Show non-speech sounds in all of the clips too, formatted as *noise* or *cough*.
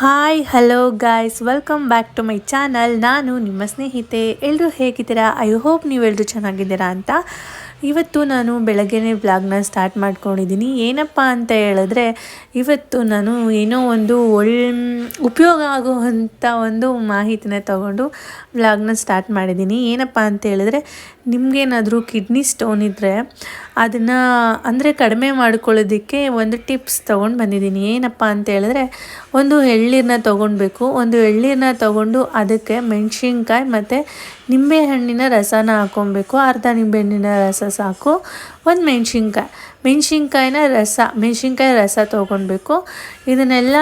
Hi hello guys welcome back to my channel ನಾನು ನಿಮ್ಮ ಸ್ನೇಹಿತೆ. ಎಲ್ಲರೂ ಹೇಗಿದ್ದೀರಾ? ಐ ಹೋಪ್ ನೀವೆಲ್ಲರೂ ಚೆನ್ನಾಗಿದ್ದೀರಾ ಅಂತ ಇವತ್ತು ನಾನು ಬೆಳಗ್ಗೆನೇ ಬ್ಲಾಗ್ನ ಸ್ಟಾರ್ಟ್ ಮಾಡ್ಕೊಂಡಿದ್ದೀನಿ. ಏನಪ್ಪ ಅಂತ ಹೇಳಿದ್ರೆ, ಇವತ್ತು ನಾನು ಏನೋ ಒಂದು ಒಳ್ಳೆ ಉಪಯೋಗ ಆಗುವಂಥ ಒಂದು ಮಾಹಿತಿನ ತಗೊಂಡು ಬ್ಲಾಗ್ನ ಸ್ಟಾರ್ಟ್ ಮಾಡಿದ್ದೀನಿ. ಏನಪ್ಪ ಅಂತ ಹೇಳಿದ್ರೆ, ನಿಮಗೇನಾದರೂ ಕಿಡ್ನಿ ಸ್ಟೋನ್ ಇದ್ದರೆ ಅದನ್ನು ಅಂದರೆ ಕಡಿಮೆ ಮಾಡ್ಕೊಳ್ಳೋದಕ್ಕೆ ಒಂದು ಟಿಪ್ಸ್ ತೊಗೊಂಡು ಬಂದಿದ್ದೀನಿ. ಏನಪ್ಪ ಅಂತ ಹೇಳಿದ್ರೆ, ಒಂದು ಎಳ್ಳೀರನ್ನ ತೊಗೊಳ್ಬೇಕು ಒಂದು ಎಳ್ಳೀರನ್ನ ತೊಗೊಂಡು ಅದಕ್ಕೆ ಮೆಣಸಿನ್ಕಾಯಿ ಮತ್ತು ನಿಂಬೆಹಣ್ಣಿನ ರಸನ ಹಾಕ್ಕೊಬೇಕು ಅರ್ಧ ನಿಂಬೆಹಣ್ಣಿನ ರಸ ಸಾಕು. ಒಂದು ಮೆಣಸಿನ್ಕಾಯಿ. ಮೆಣಸಿನ್ಕಾಯಿನ ರಸ, ಮೆಣಸಿನ್ಕಾಯಿ ರಸ ತೊಗೊಳ್ಬೇಕು ಇದನ್ನೆಲ್ಲ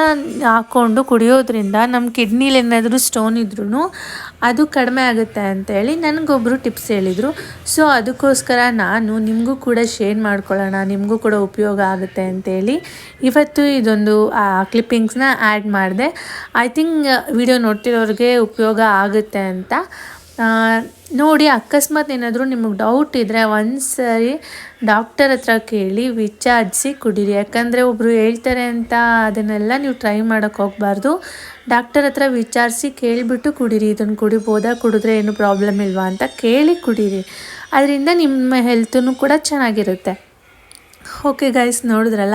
ಹಾಕ್ಕೊಂಡು ಕುಡಿಯೋದ್ರಿಂದ ನಮ್ಮ ಕಿಡ್ನಿಲಿ ಏನಾದರೂ ಸ್ಟೋನ್ ಇದ್ರೂ ಅದು ಕಡಿಮೆ ಆಗುತ್ತೆ ಅಂತೇಳಿ ನನಗೊಬ್ಬರು ಟಿಪ್ಸ್ ಹೇಳಿದರು. ಸೊ ಅದಕ್ಕೋಸ್ಕರ ನಾನು ನಿಮಗೂ ಕೂಡ ಶೇರ್ ಮಾಡ್ಕೊಳ್ಳೋಣ. ನಿಮಗೂ ಕೂಡ ಉಪಯೋಗ ಆಗುತ್ತೆ ಅಂತೇಳಿ ಇವತ್ತು ಇದೊಂದು ಕ್ಲಿಪ್ಪಿಂಗ್ಸ್ನ ಆ್ಯಡ್ ಮಾಡಿದೆ. ಐ ಥಿಂಕ್ ವಿಡಿಯೋ ನೋಡ್ತಿರೋರಿಗೆ ಉಪಯೋಗ ಆಗುತ್ತೆ ಅಂತ. ನೋಡಿ, ಅಕಸ್ಮಾತ್ ಏನಾದರೂ ನಿಮಗೆ ಡೌಟ್ ಇದ್ದರೆ ಒಂದು ಸರಿ ಡಾಕ್ಟರ್ ಹತ್ರ ಕೇಳಿ ವಿಚಾರಿಸಿ ಕುಡೀರಿ. ಯಾಕಂದರೆ ಒಬ್ಬರು ಹೇಳ್ತಾರೆ ಅಂತ, ಅದನ್ನೆಲ್ಲ ನೀವು ಟ್ರೈ ಮಾಡೋಕ್ಕೆ ಹೋಗಬಾರ್ದು. ಡಾಕ್ಟರ್ ಹತ್ರ ವಿಚಾರಿಸಿ ಕೇಳಿಬಿಟ್ಟು ಕುಡೀರಿ. ಇದನ್ನು ಕುಡಿಬೋದಾ, ಕುಡಿದ್ರೆ ಏನು ಪ್ರಾಬ್ಲಮ್ ಇಲ್ವಾ ಅಂತ ಕೇಳಿ ಕುಡೀರಿ. ಅದರಿಂದ ನಿಮ್ಮ ಹೆಲ್ತೂ ಕೂಡ ಚೆನ್ನಾಗಿರುತ್ತೆ. ಓಕೆ ಗೈಸ್ ನೋಡಿದ್ರಲ್ಲ?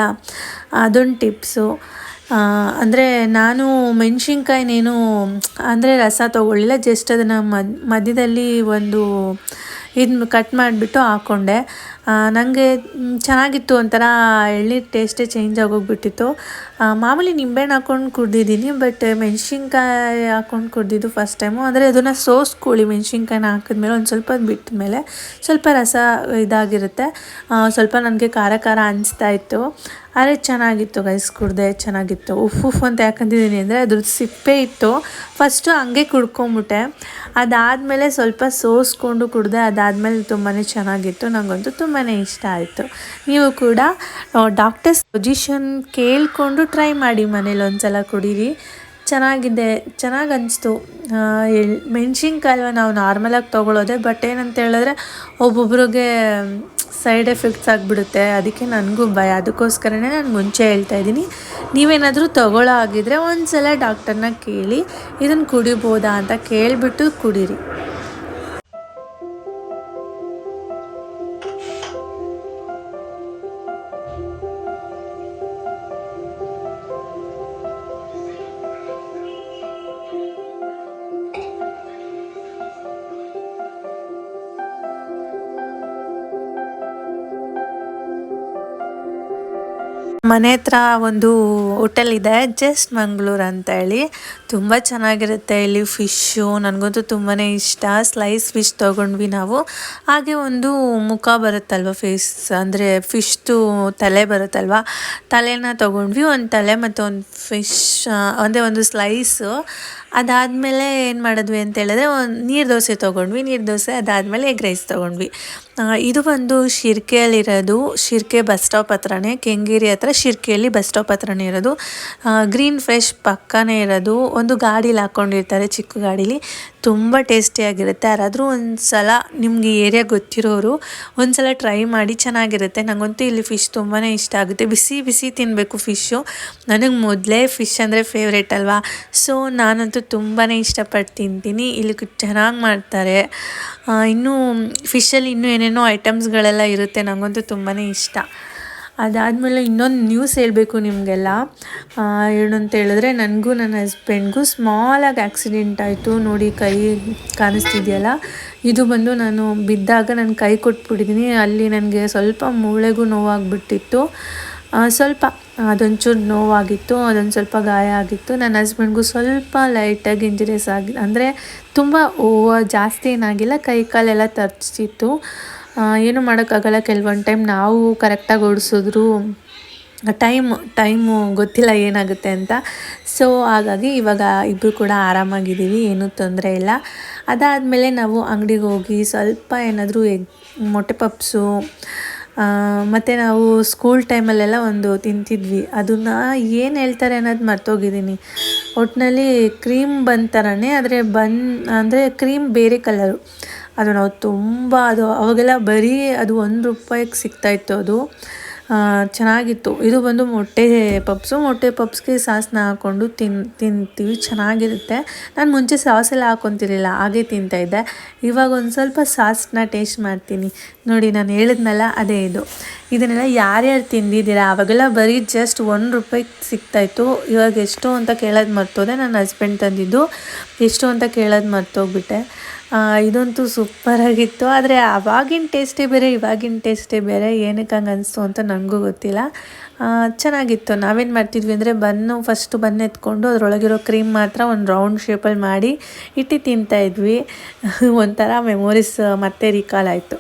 ಅದೊಂದು ಟಿಪ್ಸು ಅಂದರೆ ನಾನು ಮೆಣಸಿನ್ಕಾಯಿನೇನು, ಅಂದರೆ ರಸ ತೊಗೊಳ್ಳಿಲ್ಲ ಜಸ್ಟ್ ಅದನ್ನು ಮಧ್ಯದಲ್ಲಿ ಒಂದು ಇದನ್ನ ಕಟ್ ಮಾಡಿಬಿಟ್ಟು ಹಾಕ್ಕೊಂಡೆ ನನಗೆ ಚೆನ್ನಾಗಿತ್ತು ಒಂಥರ ಎಳ್ನೀರು ಟೇಸ್ಟೇ ಚೇಂಜ್ ಆಗೋಗ್ಬಿಟ್ಟಿತ್ತು. ಮಾಮೂಲಿ ನಿಂಬೆಹಣ್ಣು ಹಾಕ್ಕೊಂಡು ಕುಡ್ದಿದ್ದೀನಿ ಬಟ್ ಮೆಣಸಿನ್ಕಾಯಿ ಹಾಕ್ಕೊಂಡು ಕುಡ್ದಿದ್ದು ಫಸ್ಟ್ ಟೈಮು ಅಂದರೆ ಅದನ್ನು ಸೋಸ್ಕೊಳ್ಳಿ ಮೆಣಸಿನ್ಕಾಯಿನ ಹಾಕಿದ್ಮೇಲೆ ಒಂದು ಸ್ವಲ್ಪ ಬಿಟ್ಟ ಮೇಲೆ ಸ್ವಲ್ಪ ರಸ ಇದಾಗಿರುತ್ತೆ. ಸ್ವಲ್ಪ ನನಗೆ ಖಾರ ಖಾರ ಅನಿಸ್ತಾ ಇತ್ತು. ಆದರೆ ಚೆನ್ನಾಗಿತ್ತು ಗೈಸ್ ಕುಡ್ದೆ ಚೆನ್ನಾಗಿತ್ತು. ಉಫ್ ಉಫ್ ಅಂತ ಯಾಕಂತಿದ್ದೀನಿ ಅಂದರೆ ಅದ್ರದ್ದು ಸಿಪ್ಪೆ ಇತ್ತು. ಫಸ್ಟು ಹಂಗೆ ಕುಡ್ಕೊಂಬಿಟ್ಟೆ. ಅದಾದಮೇಲೆ ಸ್ವಲ್ಪ ಸೋಸ್ಕೊಂಡು ಕುಡ್ದೆ, ಅದಾದಮೇಲೆ ತುಂಬಾ ಚೆನ್ನಾಗಿತ್ತು. ನನಗಂತೂ ತುಂಬಾ ಇಷ್ಟ ಆಯಿತು. ನೀವು ಕೂಡ ಡಾಕ್ಟರ್ಸ್ ಪೊಸಿಷನ್ ಕೇಳಿಕೊಂಡು ಟ್ರೈ ಮಾಡಿ ಮನೇಲಿ ಒಂದು ಸಲ ಕುಡೀರಿ. ಚೆನ್ನಾಗಿದೆ ಚೆನ್ನಾಗಿ ಅನಿಸ್ತು ಎಳ್ ಮೆಣ್ಸಿನ್ಕಾಯಿ ನಾವು ನಾರ್ಮಲಾಗಿ ತೊಗೊಳೋದೆ ಬಟ್ ಏನಂತ ಹೇಳಿದ್ರೆ ಒಬ್ಬೊಬ್ರಿಗೆ ಸೈಡ್ ಎಫೆಕ್ಟ್ಸ್ ಆಗಿಬಿಡುತ್ತೆ. ಅದಕ್ಕೆ ನನಗೂ ಭಯ. ಅದಕ್ಕೋಸ್ಕರನೇ ನಾನು ಮುಂಚೆ ಹೇಳ್ತಾ ಇದ್ದೀನಿ. ನೀವೇನಾದರೂ ತೊಗೊಳೋ ಆಗಿದ್ರೆ ಒಂದು ಸಲ ಡಾಕ್ಟರ್ನ ಕೇಳಿ ಇದನ್ನು ಕುಡಿಬೋದಾ ಅಂತ ಕೇಳಿಬಿಟ್ಟು ಕುಡೀರಿ. ಮನೆ ಹತ್ರ ಒಂದು ಹೋಟೆಲ್ ಇದೆ ಜಸ್ಟ್ ಮಂಗಳೂರು ಅಂತ ಹೇಳಿ ತುಂಬ ಚೆನ್ನಾಗಿರುತ್ತೆ ಇಲ್ಲಿ ಫಿಶ್ಶು ನನಗಂತೂ ತುಂಬಾ ಇಷ್ಟ. ಸ್ಲೈಸ್ ಫಿಶ್ ತೊಗೊಂಡ್ವಿ ನಾವು. ಹಾಗೆ ಒಂದು ಮುಖ ಬರುತ್ತಲ್ವ ಫೇಸ್ ಅಂದರೆ ಫಿಶ್ದು ತಲೆ ಬರುತ್ತಲ್ವ? ತಲೆನ ತೊಗೊಂಡ್ವಿ. ಒಂದು ತಲೆ ಮತ್ತು ಒಂದು ಫಿಶ್ ಅಂದರೆ ಒಂದು ಸ್ಲೈಸು ಅದಾದಮೇಲೆ ಏನು ಮಾಡಿದ್ವಿ ಅಂತ ಹೇಳಿದ್ರೆ ಒಂದು ನೀರು ದೋಸೆ ತೊಗೊಂಡ್ವಿ. ನೀರು ದೋಸೆ ಅದಾದಮೇಲೆ ಎಗ್ ರೈಸ್ ತೊಗೊಂಡ್ವಿ. ಇದು ಒಂದು ಶಿರ್ಕೆಯಲ್ಲಿರೋದು, ಶಿರ್ಕೆ ಬಸ್ ಸ್ಟಾಪ್ ಹತ್ರನೇ, ಕೆಂಗೇರಿ ಹತ್ರ ಶಿರ್ಕೆಯಲ್ಲಿ ಬಸ್ ಸ್ಟಾಪ್ ಹತ್ರನೇ ಇರೋದು. ಗ್ರೀನ್ ಫ್ರೆಶ್ ಪಕ್ಕನೇ ಇರೋದು. ಒಂದು ಗಾಡೀಲಿ ಹಾಕ್ಕೊಂಡಿರ್ತಾರೆ ಚಿಕ್ಕ ಗಾಡೀಲಿ. ತುಂಬ ಟೇಸ್ಟಿಯಾಗಿರುತ್ತೆ ಯಾರಾದರೂ ಒಂದು ಸಲ ನಿಮಗೆ ಏರಿಯಾ ಗೊತ್ತಿರೋರು ಒಂದು ಸಲ ಟ್ರೈ ಮಾಡಿ ಚೆನ್ನಾಗಿರುತ್ತೆ. ನನಗಂತೂ ಇಲ್ಲಿ ಫಿಶ್ ತುಂಬಾ ಇಷ್ಟ ಆಗುತ್ತೆ. ಬಿಸಿ ಬಿಸಿ ತಿನ್ನಬೇಕು ಫಿಶ್ಶು. ನನಗೆ ಮೊದಲೇ ಫಿಶ್ ಅಂದರೆ ಫೇವ್ರೇಟ್ ಅಲ್ವಾ? ಸೊ, ನಾನಂತೂ ತುಂಬಾ ಇಷ್ಟಪಟ್ಟು ತಿಂತೀನಿ. ಇಲ್ಲಿ ಚೆನ್ನಾಗಿ ಮಾಡ್ತಾರೆ. ಇನ್ನೂ ಫಿಶಲ್ಲಿ ಇನ್ನೂ ಏನೇನೋ ಐಟಮ್ಸ್ಗಳೆಲ್ಲ ಇರುತ್ತೆ ನನಗಂತೂ ತುಂಬಾ ಇಷ್ಟ. ಅದಾದಮೇಲೆ ಇನ್ನೊಂದು ನ್ಯೂಸ್ ಹೇಳಬೇಕು ನಿಮಗೆಲ್ಲ. ಏನು ಅಂತ ಹೇಳಿದ್ರೆ ನನಗೂ ನನ್ನ ಹಸ್ಬೆಂಡ್ಗೂ ಸ್ಮಾಲಾಗಿ ಆ್ಯಕ್ಸಿಡೆಂಟ್ ಆಯಿತು. ನೋಡಿ, ಕೈ ಕಾಣಿಸ್ತಿದೆಯಲ್ಲ? ಇದು ಬಂದು ನಾನು ಬಿದ್ದಾಗ ನಾನು ಕೈ ಕೊಟ್ಬಿಟ್ಟಿದ್ದೀನಿ ಅಲ್ಲಿ ನನಗೆ ಸ್ವಲ್ಪ ಮೂಳೆಗೂ ನೋವಾಗ್ಬಿಟ್ಟಿತ್ತು. ಸ್ವಲ್ಪ ಅದೊಂಚೂರು ನೋವಾಗಿತ್ತು, ಅದೊಂದು ಸ್ವಲ್ಪ ಗಾಯ ಆಗಿತ್ತು. ನನ್ನ ಹಸ್ಬೆಂಡ್ಗೂ ಸ್ವಲ್ಪ ಲೈಟಾಗಿ ಇಂಜುರೀಸ್ ಆಗಿ, ಅಂದರೆ ತುಂಬ ಜಾಸ್ತಿ ಏನಾಗಿಲ್ಲ, ಕೈ ಕಾಲೆಲ್ಲ ತರ್ಚಿತ್ತು ಏನು ಮಾಡೋಕ್ಕಾಗಲ್ಲ. ಕೆಲವೊಂದು ಟೈಮ್ ನಾವು ಕರೆಕ್ಟಾಗಿ ಓಡಿಸಿದ್ರು ಟೈಮ್ ಟೈಮು ಗೊತ್ತಿಲ್ಲ ಏನಾಗುತ್ತೆ ಅಂತ. ಸೊ ಹಾಗಾಗಿ ಇವಾಗ ಇಬ್ಬರು ಕೂಡ ಆರಾಮಾಗಿದ್ದೀವಿ, ಏನೂ ತೊಂದರೆ ಇಲ್ಲ. ಅದಾದಮೇಲೆ ನಾವು ಅಂಗಡಿಗೆ ಹೋಗಿ ಸ್ವಲ್ಪ ಏನಾದರೂ ಎಗ್, ಮೊಟ್ಟೆ ಪಪ್ಸು ಮತ್ತು ನಾವು ಸ್ಕೂಲ್ ಟೈಮಲ್ಲೆಲ್ಲ ಒಂದು ತಿಂತಿದ್ವಿ. ಅದನ್ನು ಏನು ಹೇಳ್ತಾರೆ ಅನ್ನೋದು ಮರ್ತೋಗಿದ್ದೀನಿ. ಒಟ್ಟಿನಲ್ಲಿ ಕ್ರೀಮ್ ಬಂದ ಥರನೇ ಆದರೆ ಬನ್ ಅಂದರೆ ಕ್ರೀಮ್ ಬೇರೆ ಕಲರು ಅದು ನಾವು ತುಂಬ ಅದು ಅವಾಗೆಲ್ಲ ಬರೀ ಅದು ಒಂದು ರೂಪಾಯಿಗೆ ಸಿಗ್ತಾಯಿತ್ತು ಅದು. ಆ, ಚೆನ್ನಾಗಿತ್ತು. ಇದು ಬಂದು ಮೊಟ್ಟೆ ಪಪ್ಸು. ಮೊಟ್ಟೆ ಪಪ್ಸ್ಗೆ ಸಾಸನ್ನ ಹಾಕ್ಕೊಂಡು ತಿನ್ ತಿಂತೀವಿ. ಚೆನ್ನಾಗಿರುತ್ತೆ. ನಾನು ಮುಂಚೆ ಸಾಸೆಲ್ಲ ಹಾಕ್ಕೊತಿರ್ಲಿಲ್ಲ ಹಾಗೆ ತಿಂತಾಯಿದ್ದೆ ಇವಾಗ ಒಂದು ಸ್ವಲ್ಪ ಸಾಸ್ನ ಟೇಸ್ಟ್ ಮಾಡ್ತೀನಿ. ನೋಡಿ ನಾನು ಹೇಳಿದ್ನಲ್ಲ ಅದೇ ಇದು. ಇದನ್ನೆಲ್ಲ ಯಾರ್ಯಾರು ತಿಂದಿದ್ದೀರಾ? ಅವಾಗೆಲ್ಲ ಬರೀ ಜಸ್ಟ್ ಒಂದು ರೂಪಾಯಿ ಸಿಗ್ತಾಯಿತ್ತು ಇವಾಗ ಎಷ್ಟು ಅಂತ ಕೇಳೋದು ಮರ್ತೋದೆ. ನನ್ನ ಹಸ್ಬೆಂಡ್ ತಂದಿದ್ದು. ಎಷ್ಟು ಅಂತ ಕೇಳೋದು ಮರ್ತೋಗ್ಬಿಟ್ಟೆ. ಇದಂತೂ ಸೂಪರಾಗಿತ್ತು ಆದರೆ ಆವಾಗಿನ ಟೇಸ್ಟೇ ಬೇರೆ, ಇವಾಗಿನ ಟೇಸ್ಟೇ ಬೇರೆ. ಏನಕ್ಕೆ ಹಂಗೆ ಅನಿಸ್ತು ಅಂತ ನನಗೂ ಗೊತ್ತಿಲ್ಲ. ಚೆನ್ನಾಗಿತ್ತು. ನಾವೇನು ಮಾಡ್ತಿದ್ವಿ ಅಂದರೆ ಬನ್ನು ಫಸ್ಟು ಬನ್ ಎತ್ಕೊಂಡು ಅದರೊಳಗಿರೋ ಕ್ರೀಮ್ ಮಾತ್ರ ಒಂದು ರೌಂಡ್ ಶೇಪಲ್ಲಿ ಮಾಡಿ ಇಟ್ಟು ತಿಂತಾಯಿದ್ವಿ *laughs* ಒಂಥರ ಮೆಮೊರೀಸ್ ಮತ್ತೆ ರೀಕಾಲ್ ಆಯಿತು.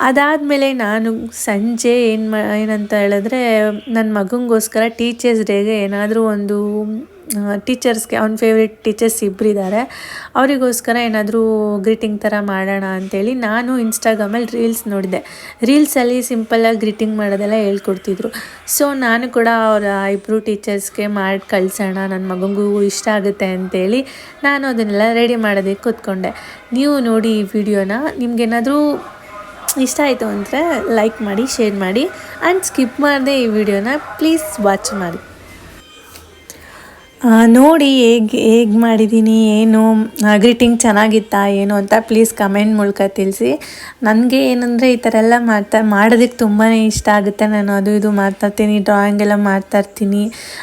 ಅದಾದಮೇಲೆ ನಾನು ಸಂಜೆ ಏನು ಮಾ, ಏನಂತ ಹೇಳಿದ್ರೆ ನನ್ನ ಮಗನಿಗೋಸ್ಕರ ಟೀಚರ್ಸ್ ಡೇಗೆ ಏನಾದರೂ ಒಂದು ಟೀಚರ್ಸ್ಗೆ ಅವ್ನ ಫೇವ್ರೆಟ್ ಟೀಚರ್ಸ್ ಇಬ್ಬರಿದ್ದಾರೆ ಅವರಿಗೋಸ್ಕರ ಏನಾದರೂ ಗ್ರೀಟಿಂಗ್ ಥರ ಮಾಡೋಣ ಅಂತೇಳಿ ನಾನು ಇನ್ಸ್ಟಾಗ್ರಾಮಲ್ಲಿ ರೀಲ್ಸ್ ನೋಡಿದೆ. ರೀಲ್ಸಲ್ಲಿ ಸಿಂಪಲ್ಲಾಗಿ ಗ್ರೀಟಿಂಗ್ ಮಾಡೋದೆಲ್ಲ ಹೇಳ್ಕೊಡ್ತಿದ್ರು. ಸೊ ನಾನು ಕೂಡ ಅವರ ಇಬ್ಬರು ಟೀಚರ್ಸ್ಗೆ ಮಾಡಿ ಕಳಿಸೋಣ ನನ್ನ ಮಗನಿಗೂ ಇಷ್ಟ ಆಗುತ್ತೆ ಅಂತೇಳಿ ನಾನು ಅದನ್ನೆಲ್ಲ ರೆಡಿ ಮಾಡೋದಕ್ಕೆ ಕೂತ್ಕೊಂಡೆ. ನೀವು ನೋಡಿ ಈ ವಿಡಿಯೋನ ನಿಮ್ಗೇನಾದರೂ ಇಷ್ಟ ಆಯಿತು ಅಂದರೆ ಲೈಕ್ ಮಾಡಿ ಶೇರ್ ಮಾಡಿ ಆ್ಯಂಡ್ ಸ್ಕಿಪ್ ಮಾಡದೆ ಈ ವಿಡಿಯೋನ ಪ್ಲೀಸ್ ವಾಚ್ ಮಾಡಿ. ನೋಡಿ ಹೇಗೆ ಹೇಗೆ ಮಾಡಿದ್ದೀನಿ ಏನು ಗ್ರೀಟಿಂಗ್ ಚೆನ್ನಾಗಿತ್ತಾ, ಏನು ಅಂತ ಪ್ಲೀಸ್ ಕಮೆಂಟ್ ಮೂಲಕ ತಿಳಿಸಿ. ನನಗೆ ಏನಂದರೆ ಈ ಥರ ಎಲ್ಲ ಮಾಡ್ತಾ ಮಾಡೋದಕ್ಕೆ ತುಂಬಾ ಇಷ್ಟ ಆಗುತ್ತೆ. ನಾನು ಅದು ಇದು ಮಾಡ್ತಾಯಿರ್ತೀನಿ ಡ್ರಾಯಿಂಗ್ ಎಲ್ಲ ಮಾಡ್ತಾ ಇರ್ತೀನಿ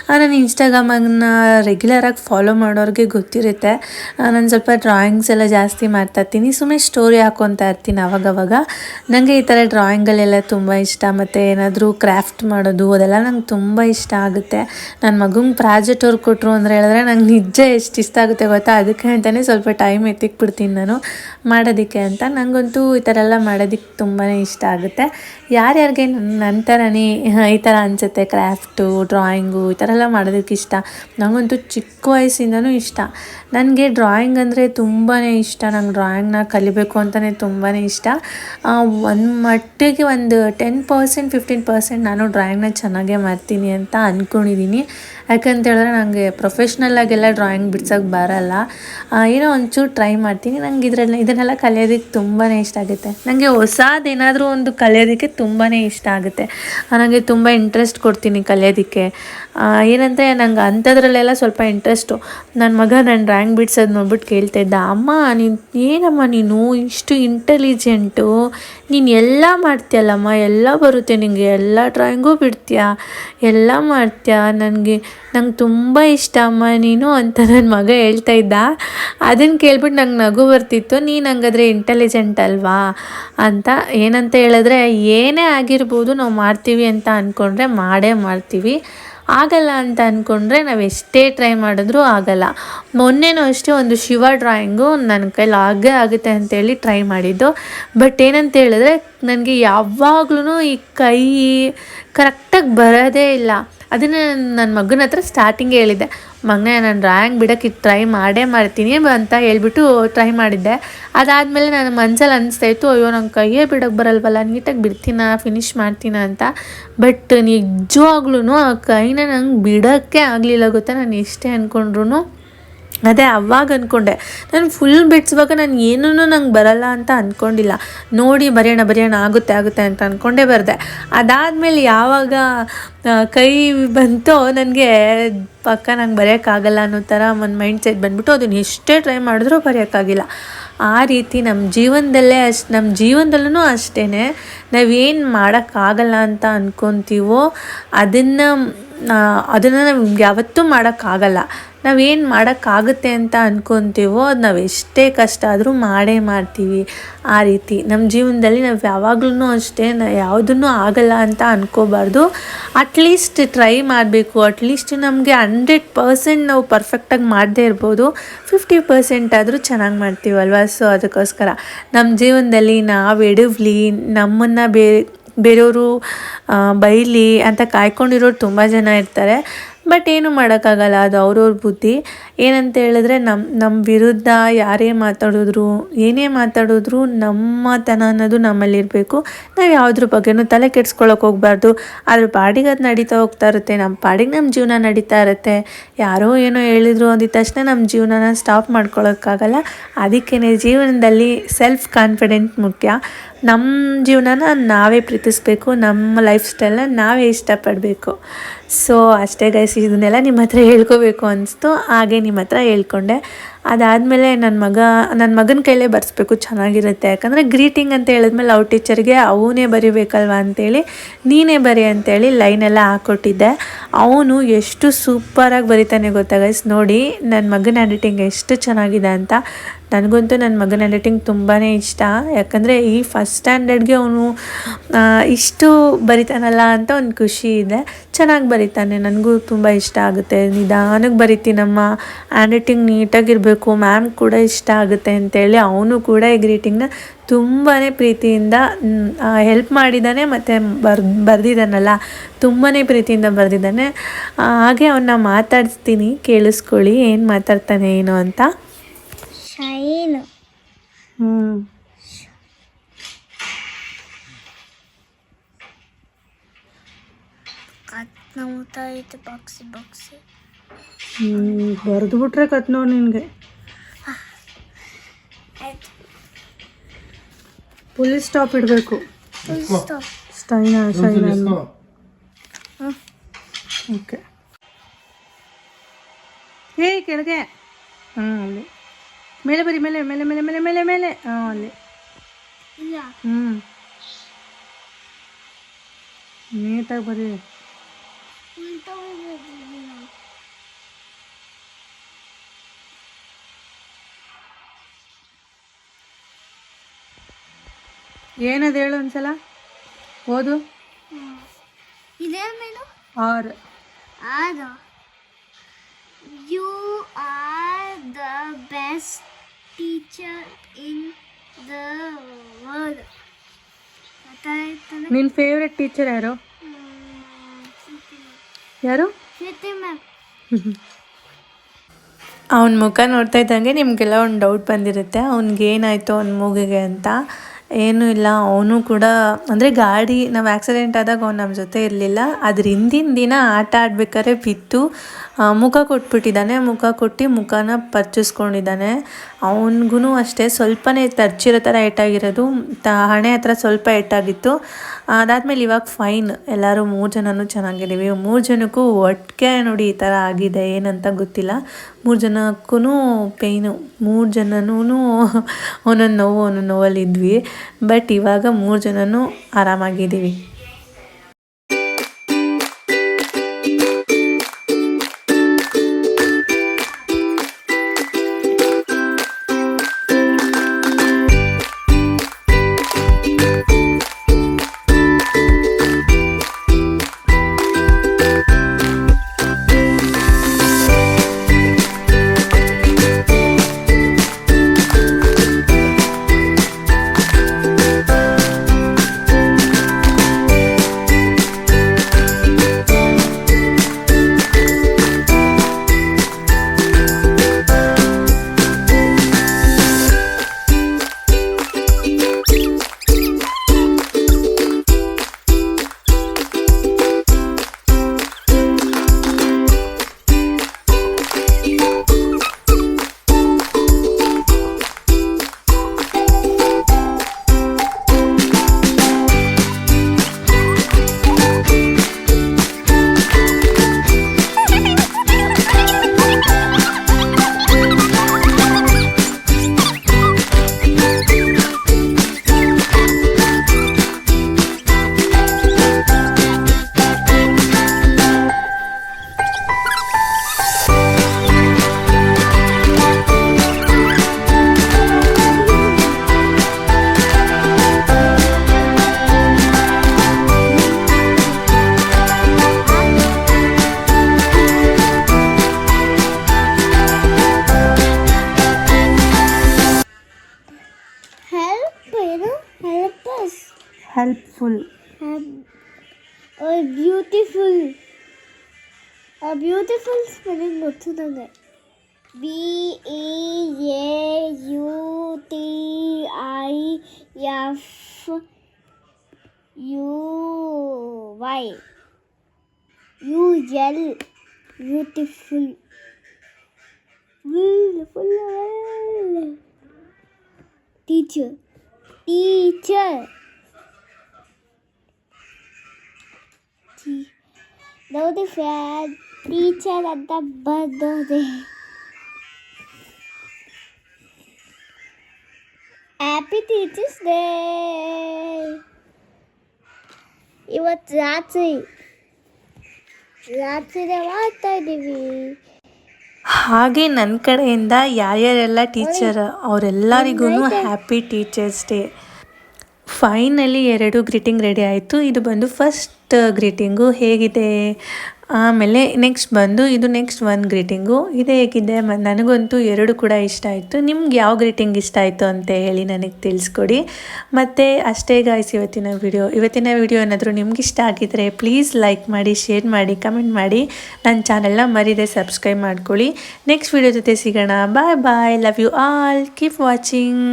ನಾನು ಇನ್ಸ್ಟಾಗ್ರಾಮನ್ನು ರೆಗ್ಯುಲರಾಗಿ ಫಾಲೋ ಮಾಡೋರಿಗೆ ಗೊತ್ತಿರುತ್ತೆ. ನಾನು ಸ್ವಲ್ಪ ಡ್ರಾಯಿಂಗ್ಸ್ ಎಲ್ಲ ಜಾಸ್ತಿ ಮಾಡ್ತಾ ಇರ್ತೀನಿ ಸುಮ್ಮನೆ ಸ್ಟೋರಿ ಹಾಕ್ಕೊತಾ ಇರ್ತೀನಿ ಅವಾಗವಾಗ. ನನಗೆ ಈ ಥರ ಡ್ರಾಯಿಂಗಲ್ಲೆಲ್ಲ ತುಂಬ ಇಷ್ಟ. ಮತ್ತು ಏನಾದರೂ ಕ್ರಾಫ್ಟ್ ಮಾಡೋದು, ಅದೆಲ್ಲ ನಂಗೆ ತುಂಬ ಇಷ್ಟ ಆಗುತ್ತೆ. ನನ್ನ ಮಗಂಗೆ ಪ್ರಾಜೆಕ್ಟ್ ಅವ್ರು ಕೊಟ್ಟರು ಅಂದರೆ ಹೇಳಿದ್ರೆ ನಂಗೆ ನಿಜ ಎಷ್ಟು ಇಷ್ಟ ಆಗುತ್ತೆ ಗೊತ್ತಾ? ಅದಕ್ಕೆ ಅಂತಲೇ ಸ್ವಲ್ಪ ಟೈಮ್ ಎತ್ತಿಕ್ಬಿಡ್ತೀನಿ ನಾನು ಮಾಡೋದಕ್ಕೆ ಅಂತ. ನನಗಂತೂ ಈ ಥರ ಎಲ್ಲ ಮಾಡೋದಕ್ಕೆ ತುಂಬಾ ಇಷ್ಟ ಆಗುತ್ತೆ. ಯಾರ್ಯಾರಿಗೆ ನನ್ನ ಥರನೇ ಈ ಥರ ಅನಿಸುತ್ತೆ ಕ್ರಾಫ್ಟು ಡ್ರಾಯಿಂಗು ಈ ಥರ ಎಲ್ಲ ಮಾಡೋದಕ್ಕೆ ಇಷ್ಟ? ನನಗಂತೂ ಚಿಕ್ಕ ವಯಸ್ಸಿಂದನೂ ಇಷ್ಟ. ನನಗೆ ಡ್ರಾಯಿಂಗ್ ಅಂದರೆ ತುಂಬಾ ಇಷ್ಟ. ನಂಗೆ ಡ್ರಾಯಿಂಗ್ನ ಕಲಿಬೇಕು ಅಂತಲೇ ತುಂಬಾ ಇಷ್ಟ. ಒಂದು ಮಟ್ಟಿಗೆ ಒಂದು ಟೆನ್ ಪರ್ಸೆಂಟ್ ಫಿಫ್ಟೀನ್ ಪರ್ಸೆಂಟ್ ನಾನು ಡ್ರಾಯಿಂಗ್ನ ಚೆನ್ನಾಗೇ ಮಾಡ್ತೀನಿ ಅಂತ ಅಂದ್ಕೊಂಡಿದ್ದೀನಿ ಯಾಕಂತ ಹೇಳಿದ್ರೆ ನನಗೆ ಪ್ರೊಫೆಷ್ನಲ್ಲಾಗೆಲ್ಲ ಡ್ರಾಯಿಂಗ್ ಬಿಡ್ಸೋಕ್ಕೆ ಬರಲ್ಲ. ಏನೋ ಒಂಚೂರು ಟ್ರೈ ಮಾಡ್ತೀನಿ. ನಂಗೆ ಇದರಲ್ಲಿ, ಇದನ್ನೆಲ್ಲ ಕಲಿಯೋದಕ್ಕೆ ತುಂಬಾ ಇಷ್ಟ ಆಗುತ್ತೆ. ನನಗೆ ಹೊಸದೇನಾದರೂ ಒಂದು ಕಲಿಯೋದಕ್ಕೆ ತುಂಬಾ ಇಷ್ಟ ಆಗುತ್ತೆ. ನನಗೆ ತುಂಬ ಇಂಟ್ರೆಸ್ಟ್ ಕೊಡ್ತೀನಿ ಕಲಿಯೋದಕ್ಕೆ. ಏನಂದರೆ ನಂಗೆ ಅಂಥದ್ರಲ್ಲೆಲ್ಲ ಸ್ವಲ್ಪ ಇಂಟ್ರೆಸ್ಟು ನನ್ನ ಮಗ ನಾನು ಡ್ರಾಯಿಂಗ್ ಬಿಡ್ಸೋದು ನೋಡ್ಬಿಟ್ಟು ಕೇಳ್ತಾ ಇದ್ದ, ಅಮ್ಮ, ನೀನು ಏನಮ್ಮ ನೀನು? ಇಷ್ಟು ಇಂಟೆಲಿಜೆಂಟು ನೀನು ಎಲ್ಲ ಮಾಡ್ತೀಯಲ್ಲಮ್ಮ? ಎಲ್ಲ ಬರುತ್ತೆ ನಿನಗೆ ಎಲ್ಲ ಡ್ರಾಯಿಂಗು ಬಿಡ್ತೀಯಾ? ಎಲ್ಲ ಮಾಡ್ತೀಯಾ? ನನಗೆ ನಂಗೆ ತುಂಬ ಇಷ್ಟ ಅಮ್ಮ, ನೀನು ಅಂತ ನನ್ನ ಮಗ ಹೇಳ್ತಾ ಇದ್ದ. ಅದನ್ನು ಕೇಳ್ಬಿಟ್ಟು ನಂಗೆ ನಗು ಬರ್ತಿತ್ತು. ನೀನು ಹಂಗಾದ್ರೆ ಇಂಟೆಲಿಜೆಂಟ್ ಅಲ್ವಾ? ಅಂತ ಏನಂತ ಹೇಳಿದ್ರೆ, ಏನೇ ಆಗಿರ್ಬೋದು ನಾವು ಮಾಡ್ತೀವಿ ಅಂತ ಅಂದ್ಕೊಂಡ್ರೆ ಮಾಡೇ ಮಾಡ್ತೀವಿ. ಆಗಲ್ಲ ಅಂತ ಅಂದ್ಕೊಂಡ್ರೆ ನಾವು ಎಷ್ಟೇ ಟ್ರೈ ಮಾಡಿದ್ರೂ ಆಗಲ್ಲ. ಮೊನ್ನೆನೂ ಅಷ್ಟೇ ಒಂದು ಶಿವ ಡ್ರಾಯಿಂಗು ನನ್ನ ಕೈಲಿ ಆಗೇ ಆಗುತ್ತೆ ಅಂತೇಳಿ ಟ್ರೈ ಮಾಡಿದ್ದು. ಬಟ್ ಏನಂತ ಹೇಳಿದ್ರೆ, ನನಗೆ ಯಾವಾಗ್ಲೂ ಈ ಕೈ ಕರೆಕ್ಟಾಗಿ ಬರೋದೇ ಇಲ್ಲ. ಅದನ್ನು ನನ್ನ ಮಗನ ಹತ್ರ ಸ್ಟಾರ್ಟಿಂಗೇ ಹೇಳಿದ್ದೆ. ಮಗನೇ, ನಾನು ಡ್ರಾಯಿಂಗ್ ಬಿಡೋಕ್ಕೆ ಟ್ರೈ ಮಾಡೇ ಮಾಡ್ತೀನಿ ಅಂತ ಹೇಳ್ಬಿಟ್ಟು ಟ್ರೈ ಮಾಡಿದ್ದೆ. ಅದಾದಮೇಲೆ ನನ್ನ ಮನ್ಸಲ್ಲಿ ಅನಿಸ್ತಾ ಇತ್ತು, ಅಯ್ಯೋ, ನಂಗೆ ಕೈಯೇ ಬಿಡೋಕ್ಕೆ ಬರಲ್ವಲ್ಲ, ನೀಟಾಗಿ ಬಿಡ್ತೀನ ಫಿನಿಷ್ ಮಾಡ್ತೀನ ಅಂತ? ಬಟ್ ನಿಜವಾಗ್ಲೂ ಆ ಕೈನ ನಂಗೆ ಬಿಡೋಕ್ಕೆ ಆಗಲಿಲ್ಲ ಗೊತ್ತಾ? ನಾನು ಎಷ್ಟೇ ಅಂದ್ಕೊಂಡ್ರು ಅದೇ ಅವಾಗ ಅಂದ್ಕೊಂಡೆ ನಾನು ಫುಲ್ ಬಿಡಿಸುವಾಗ ನಾನು ಏನೂ ನಂಗೆ ಬರಲ್ಲ ಅಂತ ಅಂದ್ಕೊಂಡಿಲ್ಲ ನೋಡಿ ಬರೆಯೋಣ ಬರೆಯೋಣ, ಆಗುತ್ತೆ ಆಗುತ್ತೆ ಅಂತ ಅಂದ್ಕೊಂಡೇ ಬರೆದೆ. ಅದಾದಮೇಲೆ ಯಾವಾಗ ಕೈ ಬಂತೋ ನನಗೆ, ಪಕ್ಕ ನಂಗೆ ಬರೆಯೋಕ್ಕಾಗಲ್ಲ ಅನ್ನೋ ಥರ ಒಂದು ಮೈಂಡ್ ಸೆಟ್ ಬಂದ್ಬಿಟ್ಟು ಅದನ್ನು ಎಷ್ಟೇ ಟ್ರೈ ಮಾಡಿದ್ರೂ ಬರೆಯೋಕ್ಕಾಗಿಲ್ಲ. ಆ ರೀತಿ ನಮ್ಮ ಜೀವನದಲ್ಲೇ ಅಷ್ಟು ನಮ್ಮ ಜೀವನದಲ್ಲೂ ಅಷ್ಟೇ ನಾವೇನು ಮಾಡೋಕ್ಕಾಗಲ್ಲ ಅಂತ ಅಂದ್ಕೊತೀವೋ ಅದನ್ನು ಅದನ್ನು ನಾವು ಯಾವತ್ತೂ ಮಾಡೋಕ್ಕಾಗಲ್ಲ. ನಾವೇನು ಮಾಡೋಕ್ಕಾಗುತ್ತೆ ಅಂತ ಅಂದ್ಕೊತೀವೋ ಅದು ನಾವು ಎಷ್ಟೇ ಕಷ್ಟ ಆದರೂ ಮಾಡೇ ಮಾಡ್ತೀವಿ. ಆ ರೀತಿ ನಮ್ಮ ಜೀವನದಲ್ಲಿ ನಾವು ಯಾವಾಗ್ಲೂ ಅಷ್ಟೇ ನಾ ಯಾವುದನ್ನು ಆಗಲ್ಲ ಅಂತ ಅಂದ್ಕೋಬಾರ್ದು ಅಟ್ಲೀಸ್ಟ್ ಟ್ರೈ ಮಾಡಬೇಕು. ಅಟ್ಲೀಸ್ಟ್ ನಮಗೆ ಹಂಡ್ರೆಡ್ ಪರ್ಸೆಂಟ್ ನಾವು ಪರ್ಫೆಕ್ಟಾಗಿ ಮಾಡದೇ ಇರ್ಬೋದು. ಫಿಫ್ಟಿ ಪರ್ಸೆಂಟ್ ಆದರೂ ಚೆನ್ನಾಗಿ ಮಾಡ್ತೀವಲ್ವ? ಸೊ ಅದಕ್ಕೋಸ್ಕರ ನಮ್ಮ ಜೀವನದಲ್ಲಿ ನಾವು ಎಡವ್ಲಿ, ನಮ್ಮನ್ನು ಬೇರೆ ಬೇರೆಯವರು ಬೈಲಿ ಅಂತ ಕಾಯ್ಕೊಂಡಿರೋರು ತುಂಬ ಜನ ಇರ್ತಾರೆ. ಬಟ್ ಏನು ಮಾಡೋಕ್ಕಾಗಲ್ಲ, ಅದು ಅವ್ರವ್ರ ಬುದ್ಧಿ. ಏನಂತ ಹೇಳಿದ್ರೆ ನಮ್ಮ ನಮ್ಮ ವಿರುದ್ಧ ಯಾರೇ ಮಾತಾಡಿದ್ರು, ಏನೇ ಮಾತಾಡಿದ್ರು ನಮ್ಮತನ ಅನ್ನೋದು ನಮ್ಮಲ್ಲಿರಬೇಕು ನಾವು ಯಾವುದ್ರ ಬಗ್ಗೆನೂ ತಲೆ ಕೆಡ್ಸ್ಕೊಳಕ್ಕೆ ಹೋಗ್ಬಾರ್ದು. ಅದ್ರ ಪಾಡಿಗೆ ಅದು ನಡೀತಾ ಹೋಗ್ತಾ ಇರುತ್ತೆ ನಮ್ಮ ಪಾಡಿಗೆ ನಮ್ಮ ಜೀವನ ನಡೀತಾ ಇರುತ್ತೆ. ಯಾರೋ ಏನೋ ಹೇಳಿದ್ರು ಅಂದಿದ ತಕ್ಷಣ ನಮ್ಮ ಜೀವನನ ಸ್ಟಾಪ್ ಮಾಡ್ಕೊಳೋಕ್ಕಾಗಲ್ಲ. ಅದಕ್ಕೇ ಜೀವನದಲ್ಲಿ ಸೆಲ್ಫ್ ಕಾನ್ಫಿಡೆಂಟ್ ಮುಖ್ಯ. ನಮ್ಮ ಜೀವನನ ನಾವೇ ಪ್ರೀತಿಸ್ಬೇಕು ನಮ್ಮ ಲೈಫ್ ಸ್ಟೈಲ್ನ ನಾವೇ ಇಷ್ಟಪಡಬೇಕು. ಸೊ ಅಷ್ಟೇ ಗೈಸ್ ಇದನ್ನೆಲ್ಲ ನಿಮ್ಮ ಹತ್ರ ಹೇಳ್ಕೋಬೇಕು ಅನಿಸ್ತು. ಹಾಗೆ ನಿಮ್ಮ ಹತ್ರ ಹೇಳ್ಕೊಂಡೆ. ಅದಾದಮೇಲೆ ನನ್ನ ಮಗ ನನ್ನ ಮಗನ ಕೈಲೇ ಬರೆಸ್ಬೇಕು, ಚೆನ್ನಾಗಿರುತ್ತೆ. ಯಾಕಂದರೆ ಗ್ರೀಟಿಂಗ್ ಅಂತ ಹೇಳಿದ್ಮೇಲೆ ಅವ್ರ ಟೀಚರ್ಗೆ ಅವನೇ ಬರಿಬೇಕಲ್ವಾ ಅಂತೇಳಿ, ನೀನೇ ಬರಿ ಅಂತೇಳಿ ಲೈನೆಲ್ಲ ಹಾಕ್ಕೊಟ್ಟಿದ್ದೆ ಅವನು ಎಷ್ಟು ಸೂಪರಾಗಿ ಬರಿತಾನೆ ಗೊತ್ತಾ ಗೈಸ್ ನೋಡಿ ನನ್ನ ಮಗನ ಎಡಿಟಿಂಗ್ ಎಷ್ಟು ಚೆನ್ನಾಗಿದೆ ಅಂತ. ನನಗಂತೂ ನನ್ನ ಮಗನ ಎಡಿಟಿಂಗ್ ತುಂಬಾ ಇಷ್ಟ. ಯಾಕಂದರೆ ಈ ಫಸ್ಟ್ ಸ್ಟ್ಯಾಂಡರ್ಡ್ಗೆ ಅವನು ಇಷ್ಟು ಬರಿತಾನಲ್ಲ ಅಂತ ಒಂದು ಖುಷಿ ಇದೆ. ಚೆನ್ನಾಗಿ ಬರಿತಾನೆ. ನನಗೂ ತುಂಬ ಇಷ್ಟ ಆಗುತ್ತೆ. ನಿಧಾನಕ್ಕೆ ಬರಿತೀನಮ್ಮ ಹ್ಯಾಂಡ್ ರೈಟಿಂಗ್ ನೀಟಾಗಿರಬೇಕು. ಮ್ಯಾಮ್ ಕೂಡ ಇಷ್ಟ ಆಗುತ್ತೆ ಅಂತೇಳಿ ಅವನು ಕೂಡ ಈ ಗ್ರೀಟಿಂಗ್ನ ತುಂಬಾ ಪ್ರೀತಿಯಿಂದ ಹೆಲ್ಪ್ ಮಾಡಿದ್ದಾನೆ ಮತ್ತು ಬರ್ ಬರೆದಿದ್ದಾನಲ್ಲ ತುಂಬಾ ಪ್ರೀತಿಯಿಂದ ಬರೆದಿದ್ದಾನೆ ಹಾಗೆ ಅವನ್ನ ಮಾತಾಡಿಸ್ತೀನಿ ಕೇಳಿಸ್ಕೊಳ್ಳಿ. ಏನು ಮಾತಾಡ್ತಾನೆ, ಏನು ಅಂತ. ಶೈನ್. ಹ್ಞೂ ಕತ್ ನಮ್ತಾ ಐತೆ ಬಾಕ್ಸಿ ಬಾಕ್ಸಿ ಬರೆದು ಬಿಟ್ರೆ ಕತ್ ನೋಡಿ ನಿನಗೆ ಪೊಲೀಸ್ ಸ್ಟಾಪ್ ಇಡಬೇಕು. ಸ್ಟಾಪ್ ಸ್ಟೈನ ಶೈನ ಓಕೆ ಹೇ ಕೆಳಗೆ. ಹಾಂ ಅಲ್ಲಿ. ಮೇಲೆ ಬರಿ ಮೇಲೆ ಮೇಲೆ ಮೇಲೆ ಮೇಲೆ ಮೇಲೆ ಮೇಲೆ. ಹಾಂ ಅಲ್ಲಿ. ಇಲ್ಲ. ಹ್ಞೂ ನೀಟಾಗಿ ಬರಿ. ಏನದು ಹೇಳು ಒಂದ್ಸಲ? ಓದು. ಆರ್. ಆದ you are the best teacher in the world ನಿನ್ನ ಫೇವ್ರೆಟ್ ಟೀಚರ್ ಯಾರು? ಯಾರು? ಶ್ರುತಿ ಮ್ಯಾಮ್ ಅವನ ಮುಖ ನೋಡ್ತಾ ಇದ್ದಂಗೆ ನಿಮಗೆಲ್ಲ ಒಂದು ಡೌಟ್ ಬಂದಿರುತ್ತೆ. ಅವ್ನಿಗೆ ಏನಾಯಿತು ಅವ್ನ ಮೂಗಿಗೆ ಅಂತ. ಏನೂ ಇಲ್ಲ. ಅವನು ಕೂಡ, ಅಂದರೆ ಗಾಡಿ, ನಾವು ಆ್ಯಕ್ಸಿಡೆಂಟ್ ಆದಾಗ ಅವ್ನು ನಮ್ಮ ಜೊತೆ ಇರಲಿಲ್ಲ. ಅದ್ರ ಹಿಂದಿನ ದಿನ ಆಟ ಆಡ್ಬೇಕಾದ್ರೆ ಬಿತ್ತು. ಮುಖ ಕೊಟ್ಬಿಟ್ಟಿದ್ದಾನೆ. ಮುಖ ಕೊಟ್ಟು ಮುಖನ ಪರ್ಚಿಸ್ಕೊಂಡಿದ್ದಾನೆ. ಅವನಿಗೂ ಅಷ್ಟೇ ಸ್ವಲ್ಪನೇ ತರ್ಚಿರೋ ಥರ ಏಟಾಗಿರೋದು. ತ, ಹಣೆ ಹತ್ರ ಸ್ವಲ್ಪ ಏಟಾಗಿತ್ತು. ಅದಾದಮೇಲೆ ಇವಾಗ ಫೈನ್. ಎಲ್ಲರೂ ಮೂರು ಜನನೂ ಚೆನ್ನಾಗಿದ್ದೀವಿ. ಮೂರು ಜನಕ್ಕೂ ಒಟ್ಟಿಗೆ ನೋಡಿ ಈ ಥರ ಆಗಿದೆ. ಏನಂತ ಗೊತ್ತಿಲ್ಲ. ಮೂರು ಜನಕ್ಕೂ ಪೇಯ್ನು ಮೂರು ಜನನೂ ಒಂದೊಂದು ನೋವು ಒಂದೊಂದು ನೋವಲ್ಲಿದ್ವಿ ಬಟ್ ಇವಾಗ ಮೂರು ಜನನೂ ಆರಾಮಾಗಿದ್ದೀವಿ. ಹೆಲ್ಪ್ಫುಲ್ ಬ್ಯೂಟಿಫುಲ್ ಬ್ಯೂಟಿಫುಲ್ ಸ್ಪೆಲ್ಲಿಂಗ್ ಗೊತ್ತು ನನಗೆ B E A U T I F U Y U L beautiful teacher teacher ನೋಡಿ ಫ್ಯಾನ್ ಟೀಚರ್ ಅಂತ ಬಂದೋದೆ ಹ್ಯಾಪಿ ಟೀಚರ್ಸ್ ಡೇ ಇವತ್ತು ರಾತ್ರಿ. ರಾತ್ರಿನೇ ಮಾಡ್ತಾ ಇದ್ದೀವಿ. ಹಾಗೆ ನನ್ನ ಕಡೆಯಿಂದ ಯಾರ್ಯಾರೆಲ್ಲ ಟೀಚರ್ ಅವರೆಲ್ಲರಿಗೂ ಹ್ಯಾಪಿ ಟೀಚರ್ಸ್ ಡೇ ಫೈನಲಿ ಎರಡು ಗ್ರೀಟಿಂಗ್ ರೆಡಿ ಆಯಿತು. ಇದು ಬಂದು ಫಸ್ಟ್ ಗ್ರೀಟಿಂಗು ಹೇಗಿದೆ? ಆಮೇಲೆ ನೆಕ್ಸ್ಟ್ ಬಂದು, ಇದು ನೆಕ್ಸ್ಟ್ ಒನ್ ಗ್ರೀಟಿಂಗು ಇದು ಹೇಗಿದೆ? ನನಗಂತೂ ಎರಡು ಕೂಡ ಇಷ್ಟ ಆಯಿತು. ನಿಮ್ಗೆ ಯಾವ ಗ್ರೀಟಿಂಗ್ ಇಷ್ಟ ಆಯಿತು ಅಂತ ಹೇಳಿ ನನಗೆ ತಿಳಿಸ್ಕೊಡಿ. ಮತ್ತು ಅಷ್ಟೇ ಗಾಯ್ಸ್ ಇವತ್ತಿನ ವಿಡಿಯೋ ಇವತ್ತಿನ ವಿಡಿಯೋ ಏನಾದರೂ ನಿಮ್ಗೆ ಇಷ್ಟ ಆಗಿದ್ದರೆ ಪ್ಲೀಸ್ ಲೈಕ್ ಮಾಡಿ ಶೇರ್ ಮಾಡಿ ಕಮೆಂಟ್ ಮಾಡಿ. ನನ್ನ ಚಾನೆಲ್ನ ಮರಿದೆ ಸಬ್ಸ್ಕ್ರೈಬ್ ಮಾಡ್ಕೊಳ್ಳಿ. ನೆಕ್ಸ್ಟ್ ವಿಡಿಯೋ ಜೊತೆ ಸಿಗೋಣ. Bye bye love you all keep watching